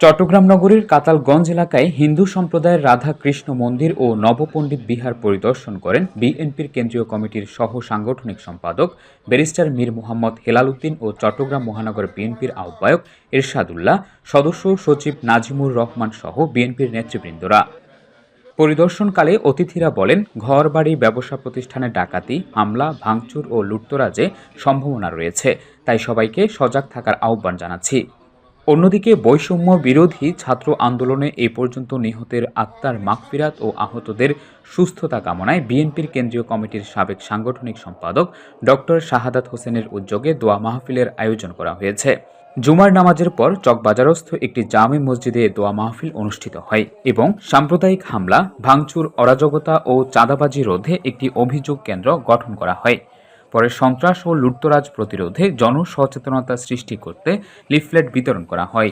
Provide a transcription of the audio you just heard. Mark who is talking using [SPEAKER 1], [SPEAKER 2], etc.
[SPEAKER 1] চট্টগ্রাম নগরীর কাতালগঞ্জ এলাকায় হিন্দু সম্প্রদায়ের রাধা কৃষ্ণ মন্দির ও নবপণ্ডিত বিহার পরিদর্শন করেন বিএনপির কেন্দ্রীয় কমিটির সহ সাংগঠনিক সম্পাদক ব্যারিস্টার মীর মোহাম্মদ হেলাল উদ্দিন ও চট্টগ্রাম মহানগর বিএনপির আহ্বায়ক এরশাদুল্লাহ, সদস্য সচিব নাজিমুর রহমান সহ বিএনপির নেতৃবৃন্দরা। পরিদর্শনকালে অতিথিরা বলেন ঘর বাড়ি ব্যবসা প্রতিষ্ঠানে ডাকাতি, হামলা, ভাঙচুর ও লুটতরাজে সম্ভাবনা রয়েছে, তাই সবাইকে সজাগ থাকার আহ্বান জানাচ্ছি। অন্যদিকে বৈষম্য বিরোধী ছাত্র আন্দোলনে এ পর্যন্ত নিহতের আত্মার মাগফিরাত ও আহতদের সুস্থতা কামনায় বিএনপির কেন্দ্রীয় কমিটির সাবেক সাংগঠনিক সম্পাদক ডক্টর শাহাদাত হোসেনের উদ্যোগে দোয়া মাহফিলের আয়োজন করা হয়েছে। জুমার নামাজের পর চকবাজারস্থ একটি জামে মসজিদে দোয়া মাহফিল অনুষ্ঠিত হয় এবং সাম্প্রদায়িক হামলা, ভাঙচুর, অরাজকতা ও চাঁদাবাজি রোধে একটি অভিযোগ কেন্দ্র গঠন করা হয়। পরে সন্ত্রাস ও লুটতরাজ প্রতিরোধে জনসচেতনতা সৃষ্টি করতে লিফলেট বিতরণ করা হয়।